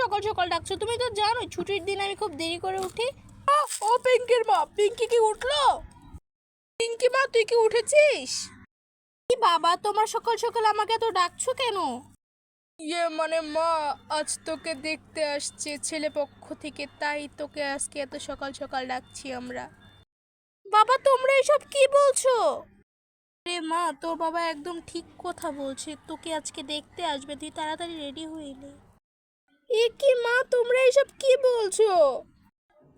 সকাল সকাল ডাকছো? তুমি তো জানো ছুটির দিন আমি খুব দেরি করে উঠি। ও পিঙ্কির মা পিঙ্কি কি উঠল? পিঙ্কি মা তুই কি উঠেছিস? কি বাবা তোমার সকাল সকাল আমাকে এত ডাকছো কেন? ইয়ে মানে মা আজ তোকে দেখতে আসছে ছেলে পক্ষ থেকে তাই তোকে আজকে এত সকাল সকাল ডাকছি আমরা। বাবা তোমরা এসব কি বলছো? রে মা, তোর বাবা একদম ঠিক কথা বলছে। তোকে আজকে দেখতে আসবে, তুই তাড়াতাড়ি রেডি হয়ে নে। এ কি মা, তোমরা এসব কি বলছো?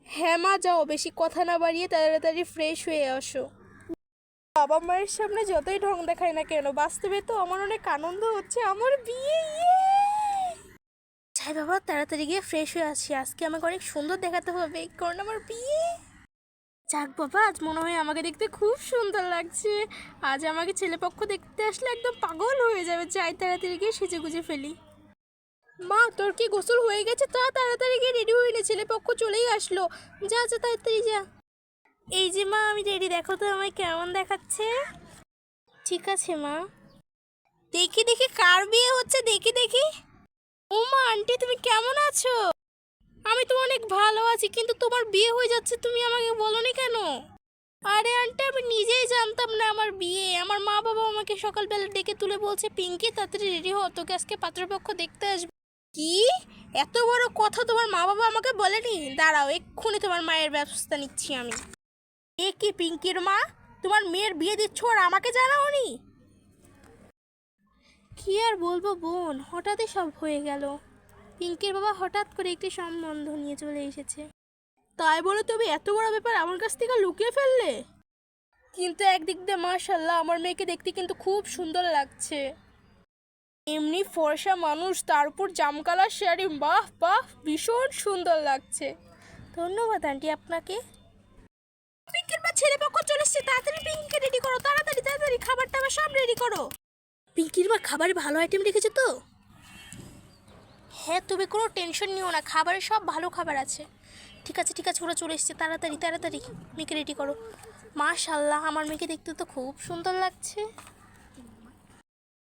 হ্যাঁ মা, যাও, বেশি কথা না বাড়িয়ে তাড়াতাড়ি ফ্রেশ হয়ে আসো। বাবা মায়ের সামনে যতই ঢং দেখায় না কেন, বাস্তবে তো আমার অনেক আনন্দ হচ্ছে, আমার বিয়ে ইয়ে! যাই বাবা, তাড়াতাড়ি গিয়ে ফ্রেশ হয়ে আসি আজকে আমাকে অনেক সুন্দর দেখাতে হবে কারণ আমার বিয়ে। যাক বাবা, আজ মনে হয় আমাকে দেখতে খুব সুন্দর লাগছে। আজ আমাকে ছেলেপক্ষ দেখতে আসলে একদম পাগল হয়ে যাবে, যাই তাড়াতাড়ি গিয়ে সেজে গুজে ফেলি। মা, তোর কি গোসল হয়ে গেছে? তা তাড়াতাড়ি গিয়ে রেডি হয়ে নে, ছেলে পক্ষ চলেই আসলো। যা যা, তাড়াতাড়ি যা। এই যে মা, আমি রেডি দেখো তো আমায় কেমন দেখাচ্ছে। ঠিক আছে মা। দেখি দেখি, কার বিয়ে হচ্ছে? দেখি দেখি। ও মা, আন্টি, তুমি কেমন আছো? আমি তো অনেক ভালো আছি, কিন্তু তোমার বিয়ে হয়ে যাচ্ছে, তুমি আমাকে বলনি কেন? আরে আন্টি, আমি নিজেই জানতাম না আমার বিয়ে। আমার মা বাবা আমাকে সকালবেলা ডেকে তুলে বলছে, পিঙ্কি, তাড়াতাড়ি রেডি হও, তোকে আজকে পাত্রপক্ষ দেখতে আসবে। কি? এত বড় কথা তোমার মা বাবা আমাকে বলেনি? দাঁড়াও, এক্ষুনি তোমার মায়ের ব্যবস্থা নিচ্ছি আমি। এ কি পিঙ্কির মা? তোমার মেয়ের বিয়ে দিচ্ছ আর আমাকে জানাওনি? কি আর বলব বোন, হঠাৎই সব হয়ে গেল। পিঙ্কির বাবা হঠাৎ করে একটি সম্বন্ধ নিয়ে চলে এসেছে। তাই বলে তুমি এত বড় ব্যাপার আমার কাছ থেকে লুকিয়ে ফেললে? কিন্তু একদিক দিয়ে মাশাল্লাহ আমার মেয়েকে দেখতে কিন্তু খুব সুন্দর লাগছে। এমনি ফর্সা মানুষ, তার উপর জামকালার শাড়ি, বাহ বাহ, ভীষণ সুন্দর লাগছে। ধন্যবাদ আন্টি আপনাকে। পিঙ্কির মা ছেলে পক্ষ চলে এসছে, তাড়াতাড়ি পিঙ্কিকে রেডি করো, তাড়াতাড়ি তাড়াতাড়ি খাবার টাবার সব রেডি করো। পিঙ্কির মা খাবারে ভালো আইটেম রেখেছে তো? হ্যাঁ তুমি কোনো টেনশন নিও না, খাবারে সব ভালো খাবার আছে। ঠিক আছে ঠিক আছে, ওরা চলে এসছে, তাড়াতাড়ি তাড়াতাড়ি, মেয়েকে রেডি করো। মাশাল্লাহ আমার মেয়েকে দেখতে তো খুব সুন্দর লাগছে।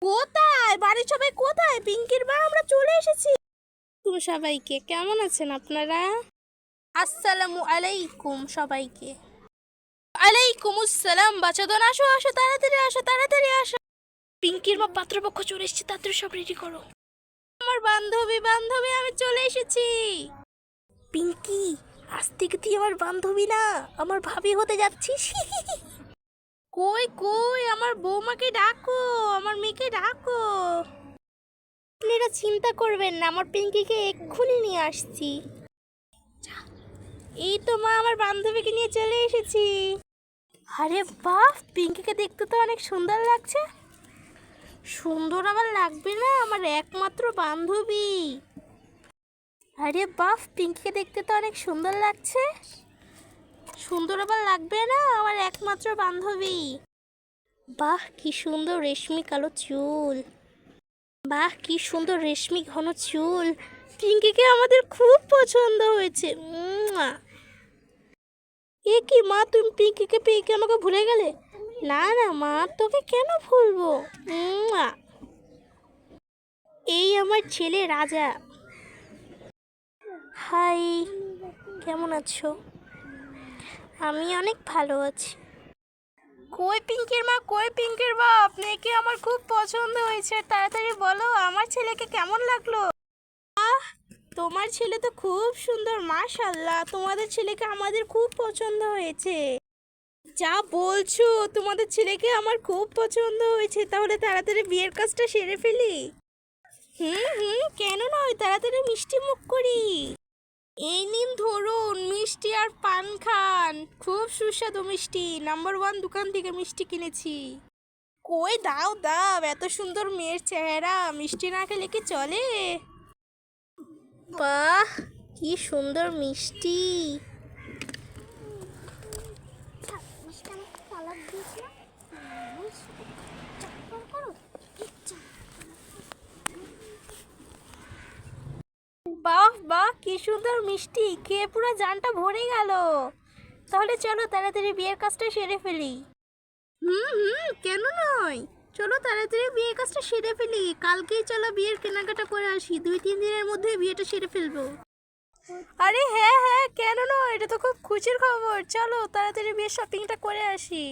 কোথায়? বাড়ির সবাই কোথায়? পিঙ্কির মা, আমরা চলে এসেছি। তুমি সবাইকে কেমন আছেন আপনারা? আসসালামু আলাইকুম সবাইকে। আলাইকুম আসসালাম বাচ্চাদন আসো আসো, তাড়াতাড়ি আসো তাড়াতাড়ি আসো। পিঙ্কির মা পাত্রপক্ষ চলে এসেছে, তাড়াতাড়ি সব রেডি করো। বান্ধবী বান্ধবী, আমি চলে এসেছি। পিঙ্কি, আজ থেকে তুই আমার বান্ধবী না, আমার ভাবি হতে যাচ্ছিস। কই কই, আমার বৌমাকে ডাকো, আমার মেয়েকে ডাকো। আপনারা চিন্তা করবেন না, আমার পিঙ্কিকে এক্ষুনি নিয়ে আসছি। এই তো মা, আমার বান্ধবীকে নিয়ে চলে এসেছি। আরে বাহ, পিঙ্কিকে দেখতে তো অনেক সুন্দর লাগছে। সুন্দর আবার লাগবে না? আমার একমাত্র বান্ধবী। আরে বাহ পিঙ্কিকে দেখতে তো অনেক সুন্দর লাগছে। সুন্দর আবার লাগবে না? আমার একমাত্র বান্ধবী। বাহ, কি সুন্দর রেশমি কালো চুল। বাহ, কি সুন্দর রেশমি ঘন চুল। পিঙ্কিকে আমাদের খুব পছন্দ হয়েছে। এ কি মা, তুমি পিঙ্কিকে পেয়ে কি আমাকে ভুলে গেলে? না না মা তোকে কেন ভুলবো। এই আমার ছেলে রাজা। হাই কেমন আছো? আমি অনেক ভালো আছি। কই পিঙ্কির মা কই পিঙ্কির বাপ? মেয়েকে আমার খুব পছন্দ হয়েছে। তাড়াতাড়ি বলো আমার ছেলেকে কেমন লাগল? আহ তোমার ছেলে তো খুব সুন্দর মাশাল্লাহ তোমাদের ছেলেকে আমাদের খুব পছন্দ হয়েছে। যা বলছো, তোমাদের ছেলেকে আমার খুব পছন্দ হয়েছে। তাহলে তাড়াতাড়ি বিয়ের কাজটা সেরে ফেলি। হুম হুম, কেন নয়, তাড়াতাড়ি মিষ্টি মুখ করি। এই নিন ধরুন, মিষ্টি আর পান খান। খুব সুস্বাদু মিষ্টি, নাম্বার ওয়ান দোকান থেকে মিষ্টি কিনেছি। কই, দাও দাও, এত সুন্দর মেয়ের চেহারা, মিষ্টি না খেলে কি চলে? বাহ, কি সুন্দর মিষ্টি। বাহ বাহ, কি সুন্দর মিষ্টি। খেয়ে পুরো জানটা ভরে গেল। তাহলে চলো তাড়াতাড়ি বিয়ের কাজটা সেরে ফেলি। হুম হুম, কেন নয়? চলো তাড়াতাড়ি বিয়ের কাজটা সেরে ফেলি। কালকেই চলো বিয়ের কেনাকাটা করে আসি। দুই, তিন দিনের মধ্যে বিয়েটা সেরে ফেলব। আরে হ্যাঁ হ্যাঁ কেন নয়? এটা তো খুব খুশির খবর। চলো তাড়াতাড়ি বিয়ের শপিংটা করে আসি।